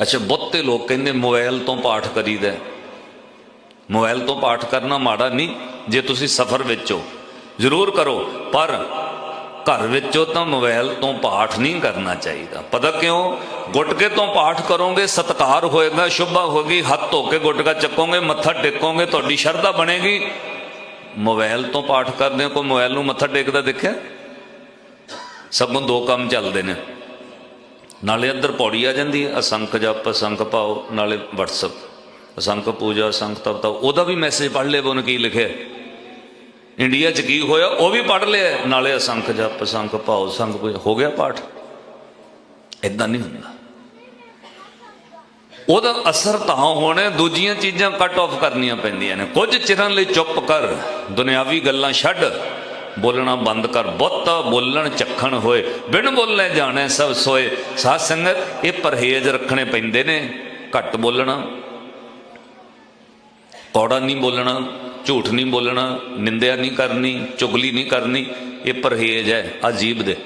ਅੱਛਾ, ਬਹੁਤੇ ਲੋਕ ਕਹਿੰਦੇ ਮੋਬਾਈਲ ਤੋਂ ਪਾਠ ਕਰੀਦਾ ਹੈ। ਮੋਬਾਈਲ ਤੋਂ ਪਾਠ ਕਰਨਾ ਮਾੜਾ ਨਹੀਂ, ਜੇ ਤੁਸੀਂ ਸਫ਼ਰ ਵਿੱਚ ਹੋ। ਜ਼ਰੂਰ ਕਰੋ, ਪਰ ਘਰ ਵਿੱਚੋਂ ਤਾਂ ਮੋਬਾਈਲ ਤੋਂ ਪਾਠ ਨਹੀਂ ਕਰਨਾ ਚਾਹੀਦਾ। ਪਤਾ ਕਿਉਂ? ਗੁਟਕੇ ਤੋਂ ਪਾਠ ਕਰੋਗੇ, ਸਤਕਾਰ ਹੋਏਗਾ, ਸ਼ੁਭਾ ਹੋਗੀ ਹੱਥ ਧੋ ਕੇ ਗੁਟਕਾ ਚੱਕੋਗੇ, ਮੱਥਾ ਟੇਕੋਗੇ, ਤੁਹਾਡੀ ਸ਼ਰਧਾ ਬਣੇਗੀ। ਮੋਬਾਈਲ ਤੋਂ ਪਾਠ ਕਰਦੇ ਹੋ, ਕੋਈ ਮੋਬਾਈਲ ਨੂੰ ਮੱਥਾ ਟੇਕਦਾ ਦੇਖਿਆ? ਸਗੋਂ ਦੋ ਕੰਮ ਚੱਲਦੇ ਨੇ। ਨਾਲੇ ਅੰਦਰ ਪੌੜੀ ਆ ਜਾਂਦੀ ਹੈ। ਅਸੰਖ ਜਪ, ਅਸੰਖ ਪਾਓ ਨਾਲੇ WhatsApp ਅਸੰਖ ਪੂਜਾ, ਅਸੰਖ ਤਪ ਉਹਦਾ ਵੀ ਮੈਸੇਜ ਪੜ੍ਹ ਲਿਆ ਉਹਨੇ ਕੀ ਲਿਖਿਆ। ਇੰਡੀਆ 'ਚ ਕੀ ਹੋਇਆ, ਉਹ ਵੀ ਪੜ੍ਹ ਲਿਆ। ਨਾਲੇ ਅਸੰਖ ਜਪ, ਅਸੰਖ ਪਾਓ ਅਸੰਖ ਹੋ ਗਿਆ ਪਾਠ। ਇਦਾਂ ਨਹੀਂ ਹੁੰਦਾ। ਉਹਦਾ ਅਸਰ ਤਾਂ ਹੋਣਾ ਦੂਜੀਆਂ ਚੀਜ਼ਾਂ ਕੱਟ ਆਫ ਕਰਨੀਆਂ ਪੈਂਦੀਆਂ ਨੇ। ਕੁਝ ਚਿਰਾਂ ਲਈ ਚੁੱਪ ਕਰ, ਦੁਨਿਆਵੀ ਗੱਲਾਂ ਛੱਡ। ਬੋਲਣਾ ਬੰਦ ਕਰ। ਬਹੁਤਾ ਬੋਲਣ ਚੱਖਣ ਹੋਏ। ਬਿਨ ਬੋਲੇ ਜਾਣੇ ਸਭ ਸੋਏ। ਸਾਧ ਸੰਗਤ, ਇਹ ਪਰਹੇਜ਼ ਰੱਖਣੇ ਪੈਂਦੇ ਨੇ। ਘੱਟ ਬੋਲਣਾ। ਕੌੜਾ ਨਹੀਂ ਬੋਲਣਾ। ਝੂਠ ਨਹੀਂ ਬੋਲਣਾ। ਨਿੰਦਿਆ ਨਹੀਂ ਕਰਨੀ। ਚੁਗਲੀ ਨਹੀਂ ਕਰਨੀ। ਇਹ ਪਰਹੇਜ਼ ਹੈ। ਅਜੀਬ ਦੇ।